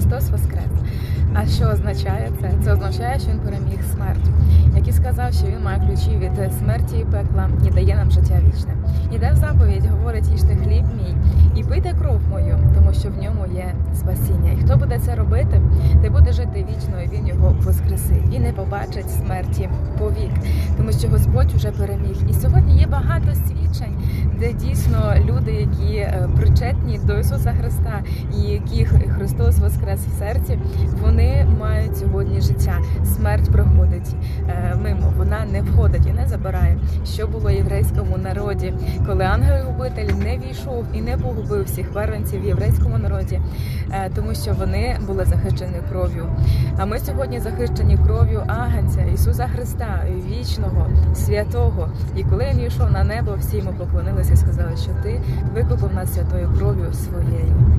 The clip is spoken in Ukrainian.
Христос Воскрес. А що означає це? Це означає, що він переміг смерть, який сказав, що він має ключі від смерті і пекла і дає нам життя вічне. Іде в заповідь, говорить, їжте хліб мій і пийте кров мою, тому що в ньому є спасіння. І хто буде це робити, той буде жити вічно, і він його воскресить. І не побачить смерті повік, тому що Господь уже переміг. І сьогодні є багато свідчень, де дійсно люди, які е, причетні до Ісуса Христа, і яких Христос воскрес в серці, вони мають сьогодні життя. Смерть проходить е, мимо, вона не входить і не забирає. Що було єврейському народі, коли ангел-губитель не війшов і не погубив всіх вервенців в єврейському народі, е, тому що вони були захищені кров'ю. А ми сьогодні захищені кров'ю Агнця Ісуса Христа, вічного, святого. І коли він йшов на небо, всі йому поклонилися і сказали, що ти викупив нас святою кров'ю своєю.